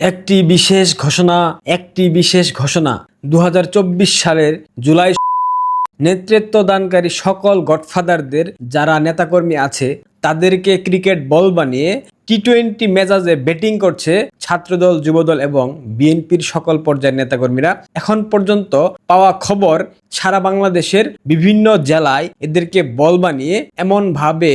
একটি বিশেষ ঘোষণা, একটি বিশেষ ঘোষণা। দু হাজার চব্বিশ সালের জুলাই নেতৃত্ব দানকারী সকল গডফাদারদের যারা নেতাকর্মী আছে, তাদেরকে ক্রিকেট বল বানিয়ে টি টোয়েন্টি মেজাজে ব্যাটিং করছে ছাত্রদল, যুবদল এবং বিএনপির সকল পর্যায়ের নেতাকর্মীরা। এখন পর্যন্ত পাওয়া খবর সারা বাংলাদেশের বিভিন্ন জেলায় এদেরকে বল বানিয়ে এমন ভাবে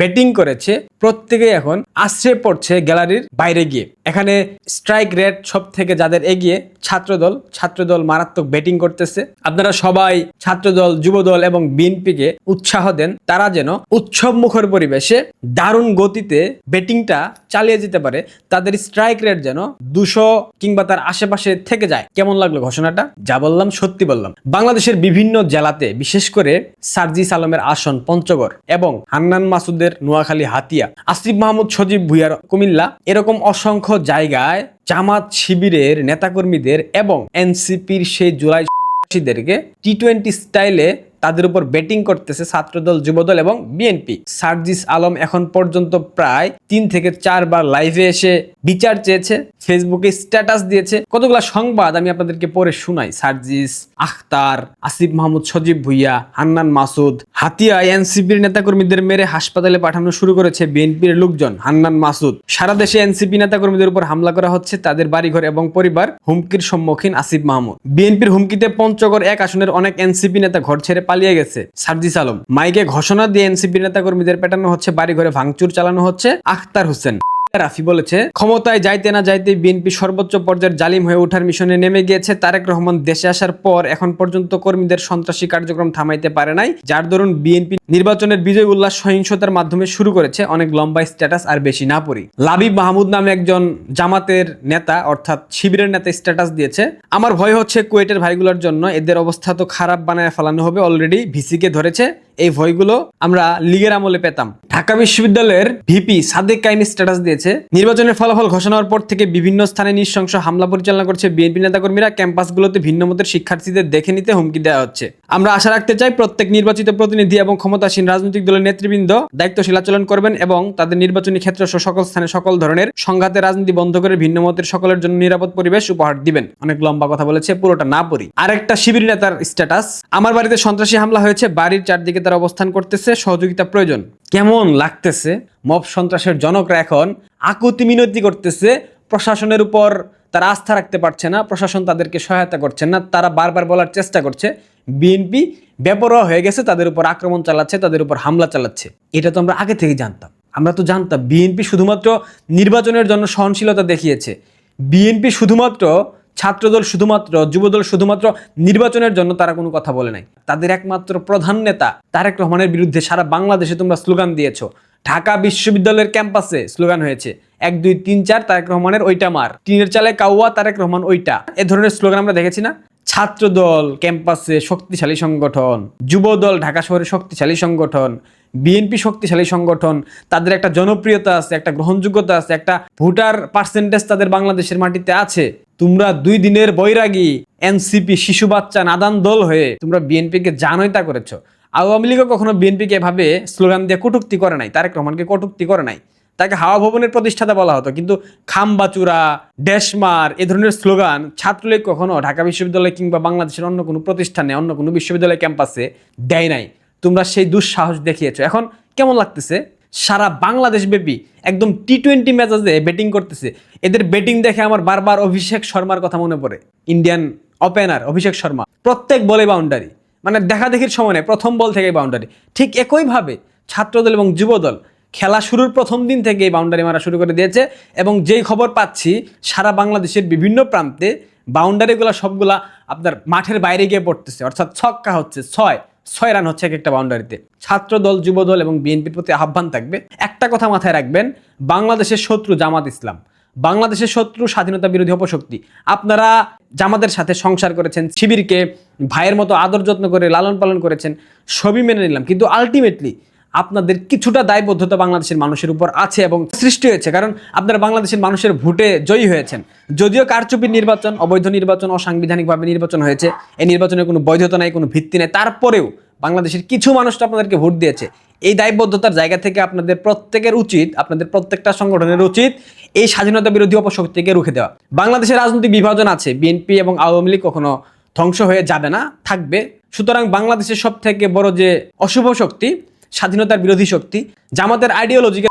ব্যাটিং করেছে। প্রত্যেকে এখন আশ্রয় পড়ছে গ্যালারির বাইরে গিয়ে। এখানে স্ট্রাইক রেট সব থেকে যাদের এগিয়ে ছাত্রদল ছাত্রদল মারাত্মক ব্যাটিং করতেছে। আপনারা সবাই ছাত্রদল, যুবদল এবং বিএনপিকে উৎসাহ দেন। তারা যেন উৎসব মুখর পরিবেশে দারুণ গতিতে ব্যাটিংটা চালিয়ে যেতে পারে, তাদের স্ট্রাইক রেট যেন দুশো কিংবা তার আশেপাশে থেকে যায়। কেমন লাগল ঘোষণাটা? যা বললাম, সত্যি বললাম। বাংলাদেশের বিভিন্ন জেলাতে, বিশেষ করে সার্জিস আলমের আসন পঞ্চগড় এবং হান্নান মাসুদের নোয়াখালী হাতিয়া, আসিফ মাহমুদ সজীব ভুইয়ার কুমিল্লা, এরকম অসংখ্য জায়গায় জামাত শিবিরের নেতাকর্মীদের এবং এনসিপির সেই জুলাই টি টোয়েন্টি স্টাইলে তাদের উপর ব্যাটিং করতেছে ছাত্রদল, যুবদল এবং বিএনপি। সার্জিস আলম এখন পর্যন্ত প্রায় তিন থেকে চারবার লাইভে এসে বিচার চেয়েছে ফেসবুকে স্ট্যাটাস দিয়েছে। কতগুলা সংবাদ আমি আপনাদেরকে পরে শুনাই। সার্জিস, আখতার, আসিফ মাহমুদ, সজীব ভুইয়া, হান্নান মাসুদ, হাতিয়া এনসিপির নেতাকর্মীদের মেরে হাসপাতালে পাঠানো শুরু করেছে বিএনপির লোকজন, হান্নান মাসুদ। সারা দেশে এনসিপি নেতাকর্মীদের উপর হামলা করা হচ্ছে তাদের বাড়িঘর এবং পরিবার হুমকির সম্মুখীন আসিফ মাহমুদ। বিএনপির হুমকিতে পঞ্চগড় এক আসনের অনেক এনসিপি নেতা ঘর ছেড়ে পালিয়ে গেছে। সার্জিস আলম। মাইকে ঘোষণা দিয়ে এনসিপি নেতাকর্মীদের পেটানো হচ্ছে, বাড়িঘরে ভাঙচুর চালানো হচ্ছে আখতার হোসেন। রাফি বলেছে, ক্ষমতায় যাইতে না যাইতে বিএনপি সর্বোচ্চ পর্যায়ের জালিম হয়ে ওঠার মিশনে নেমে গিয়েছে তারেক রহমান। দেশে আসার পর এখন পর্যন্ত কর্মীদের সন্ত্রাসী কার্যক্রম থামাইতে পারে নাই, যার দরুন বিএনপি নির্বাচনের বিজয় উল্লাস সহিংসতার মাধ্যমে শুরু করেছে অনেক লম্বা স্ট্যাটাস আর বেশি না পড়ি। লাবিব মাহমুদ নামে একজন জামাতের নেতা, অর্থাৎ শিবিরের নেতা স্ট্যাটাস দিয়েছে, আমার ভয় হচ্ছে কুয়েটের ভাইগুলোর জন্য, এদের অবস্থা তো খারাপ বানায় ফেলানো হবে অলরেডি, ভিসিকে ধরেছে এই ভয়গুলো আমরা লিগের আমলে পেতাম। ঢাকা বিশ্ববিদ্যালয়ের ভিপি সাদেক কাইমি স্ট্যাটাস দিয়েছে, নির্বাচনের ফলাফল ঘোষণা হওয়ার পর থেকে বিভিন্ন স্থানে নৃশংস হামলা পরিচালনা করছে বিএনপি নেতাকর্মীরা, ক্যাম্পাসগুলোতে ভিন্ন মতের শিক্ষার্থীদের দেখে নিতে হুমকি দেওয়া হচ্ছে। আমরা আশা রাখতে চাই প্রত্যেক নির্বাচিত প্রতিনিধি এবং ক্ষমতাসীন রাজনৈতিক দলের নেতৃবৃন্দ দায়িত্বশীল আচরণ করবেন এবং তাদের নির্বাচনী ক্ষেত্র সকল স্থানে সকল ধরনের সংঘাতের রাজনীতি বন্ধ করে ভিন্ন মতের সকলের জন্য নিরাপদ পরিবেশ উপহার দিবেন। অনেক লম্বা কথা বলেছে, পুরোটা না পড়ি। আরেকটা শিবির নেতার স্ট্যাটাস, আমার বাড়িতে সন্ত্রাসী হামলা হয়েছে, বাড়ির চারদিকে তারা অবস্থান করতেছে, সহযোগিতা প্রয়োজন। কেমন লাগতেছে? মব সন্ত্রাসের জনকরা এখন আকুতি মিনতি করতেছে, প্রশাসনের উপর তারা আস্থা রাখতে পারছে না, প্রশাসন তাদেরকে সহায়তা করছে না, তারা বারবার বলার চেষ্টা করছে, বিএনপি বেপরোয়া হয়ে গেছে, তাদের উপর আক্রমণ চালাচ্ছে, তাদের উপর হামলা চালাচ্ছে। এটা তো আমরা আগে থেকে জানতাম। আমরা তো জানতাম, বিএনপি শুধুমাত্র নির্বাচনের জন্য সহনশীলতা দেখিয়েছে। বিএনপি শুধুমাত্র ছাত্রদল শুধুমাত্র, যুবদল শুধুমাত্র নির্বাচনের জন্য তারা কোনো কথা বলে নাই। তাদের একমাত্র প্রধান নেতা তারেক রহমানের বিরুদ্ধে সারা বাংলাদেশে তোমরা স্লোগান দিয়েছ। ঢাকা বিশ্ববিদ্যালয়ের ক্যাম্পাসে স্লোগান হয়েছে, এক, দুই, তিন, চার, তারেক রহমানের ওইটা মার। টিনের চালে কাউয়া, তারেক রহমান ওইটা। এ ধরনের স্লোগান আমরা দেখেছি না? ছাত্রদল, ক্যাম্পাসে শক্তিশালী সংগঠন, যুবদল, ঢাকা শহরে শক্তিশালী সংগঠন, বিএনপি শক্তিশালী সংগঠন, তাদের একটা জনপ্রিয়তা আছে, একটা গ্রহণযোগ্যতা আছে, একটা ভোটার পার্সেন্টেজ তাদের বাংলাদেশের মাটিতে আছে। তোমরা দুই দিনের বৈরাগী এনসিপি শিশু বাচ্চা নাদান দল হয়ে তোমরা বিএনপিকে জানয়তা করেছ। আওয়ামী লীগও কখনো বিএনপিকে এভাবে স্লোগান দিয়ে কটুক্তি করে নাই, তারেক রহমানকে কটুক্তি করে নাই। তাকে হাওয়া ভবনের প্রতিষ্ঠাতা বলা হতো, কিন্তু খামবাচুরা ড্যাশমার এ ধরনের স্লোগান ছাত্রলীগ কখনো ঢাকা বিশ্ববিদ্যালয় কিংবা বাংলাদেশের অন্য কোনো প্রতিষ্ঠানে, অন্য কোনো বিশ্ববিদ্যালয় ক্যাম্পাসে দেয় নাই। তোমরা সেই দুঃসাহস দেখিয়েছো। এখন কেমন লাগতেছে? সারা বাংলাদেশ ব্যাপী একদম টি টোয়েন্টি ম্যাচে ব্যাটিং করতেছে। এদের ব্যাটিং দেখে আমার বারবার অভিষেক শর্মার কথা মনে পড়ে। Indian opener Abhishek Sharma. প্রত্যেক বলে বাউন্ডারি মানে দেখা দেখির সময় প্রথম বল থেকে বাউন্ডারি ঠিক একইভাবে ছাত্রদল এবং যুবদল খেলা শুরুর প্রথম দিন থেকে বাউন্ডারি মারা শুরু করে দিয়েছে এবং যেই খবর পাচ্ছি, সারা বাংলাদেশের বিভিন্ন প্রান্তে বাউন্ডারিগুলো সবগুলা আপনার মাঠের বাইরে গিয়ে পড়তেছে। অর্থাৎ ছক্কা হচ্ছে, ছয়। ছয় রান হচ্ছে এক একটা বাউন্ডারিতে। ছাত্র দল যুব দল এবং বিএনপির প্রতি আহ্বান থাকবে। একটা কথা মাথায় রাখবেন, বাংলাদেশের শত্রু জামাত ইসলাম। বাংলাদেশের শত্রু স্বাধীনতা বিরোধী অপশক্তি। আপনারা জামাদের সাথে সংসার করেছেন, শিবিরকে ভাইয়ের মতো আদর যত্ন করে লালন পালন করেছেন, সবই মেনে নিলাম। কিন্তু আলটিমেটলি আপনাদের কিছুটা দায়বদ্ধতা বাংলাদেশের মানুষের উপর আছে এবং সৃষ্টি হয়েছে। কারণ আপনারা বাংলাদেশের মানুষের ভোটে জয়ী হয়েছেন। যদিও কারচুপির নির্বাচন, অবৈধ নির্বাচন, অসাংবিধানিকভাবে নির্বাচন হয়েছে, এই নির্বাচনের কোনো বৈধতা নাই, কোনো ভিত্তি নেই। তারপরেও বাংলাদেশের কিছু মানুষ তো আপনাদেরকে ভোট দিয়েছে। এই দায়বদ্ধতার জায়গা থেকে আপনাদের প্রত্যেকের উচিত, আপনাদের প্রত্যেকটা সংগঠনের উচিত এই স্বাধীনতা বিরোধী অপশক্তিকে রুখে দেওয়া। বাংলাদেশের রাজনৈতিক বিভাজন আছে, বিএনপি এবং আওয়ামী লীগ কখনো ধ্বংস হয়ে যাবে না, থাকবে। সুতরাং বাংলাদেশের সব থেকে বড় যে অশুভ শক্তি স্বাধীনতার বিরোধী শক্তি, জামাতের আইডিওলজিকে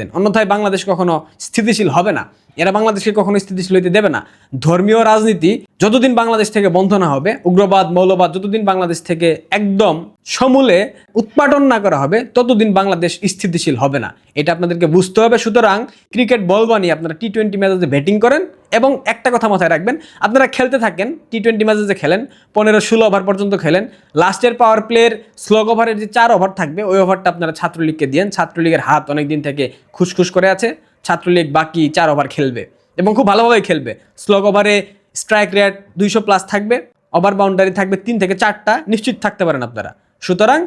দেন। অন্যথায় বাংলাদেশ কখনো স্থিতিশীল হবে না। এরা বাংলাদেশকে কখনো স্থিতিশীল হইতে দেবে না। ধর্মীয় রাজনীতি যতদিন বাংলাদেশ থেকে বন্ধ না হবে, উগ্রবাদ, মৌলবাদ যতদিন বাংলাদেশ থেকে একদম সমূলে উৎপাদন না করা হবে, ততদিন বাংলাদেশ স্থিতিশীল হবে না। এটা আপনাদেরকে বুঝতে হবে। সুতরাং ক্রিকেট বল বানিয়ে আপনারা টি টোয়েন্টি ম্যাচে ব্যাটিং করেন। এবং একটা কথা মাথায় রাখবেন, আপনারা খেলতে থাকেন টি টোয়েন্টি ম্যাচে যে খেলেন, পনেরো ষোলো ওভার পর্যন্ত খেলেন লাস্টের পাওয়ার প্লের স্লোগ ওভারের যে চার ওভার থাকবে, ওই ওভারটা আপনারা ছাত্রলীগকে দিয়েন, ছাত্রলীগের হাত অনেক দিন থেকে খুসখুস করে আছে, ছাত্রলীগ বাকি চার ওভার খেলবে এবং খুব ভালোভাবেই খেলবে। স্লোগ ওভারে স্ট্রাইক রেট দুইশো প্লাস থাকবে ওভার বাউন্ডারি থাকবে তিন থেকে চারটা, নিশ্চিত থাকতে পারেন আপনারা। সুতরাং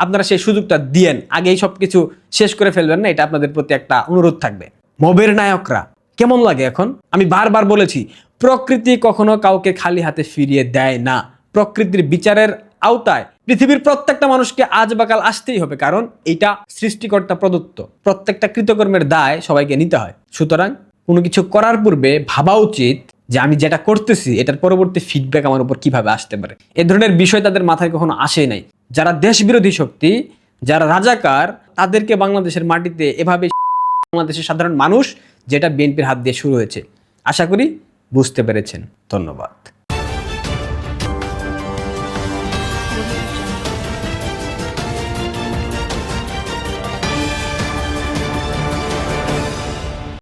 আপনারা সেই সুযোগটা দিয়েন, আগেই সব কিছু শেষ করে ফেলবেন না, এটা আপনাদের প্রতি একটা অনুরোধ থাকবে। মবের নায়করা কেমন লাগে এখন? আমি বারবার বলেছি, প্রকৃতি কখনো কাউকে খালি হাতে ফিরিয়ে দেয় না। প্রকৃতির বিচারের আওতায় পৃথিবীর প্রত্যেকটা মানুষকে আজ বা কাল আসতেই হবে, কারণ এটা সৃষ্টিকর্তা প্রদত্ত। প্রত্যেকটা কৃতকর্মের দায় সবাইকে নিতে হয়। সুতরাং কোনো কিছু করার পূর্বে ভাবা উচিত যে আমি যেটা করতেছি, এটার পরবর্তী ফিডব্যাক আমার উপর কীভাবে আসতে পারে। এ ধরনের বিষয় তাদের মাথায় কখনো আসে নাই। যারা দেশ বিরোধী শক্তি, যারা রাজাকার, তাদেরকে বাংলাদেশের মাটিতে এভাবে বাংলাদেশের সাধারণ মানুষ যেটা বিএনপির হাত দিয়ে শুরু হয়েছে। আশা করি বুঝতে পেরেছেন। ধন্যবাদ।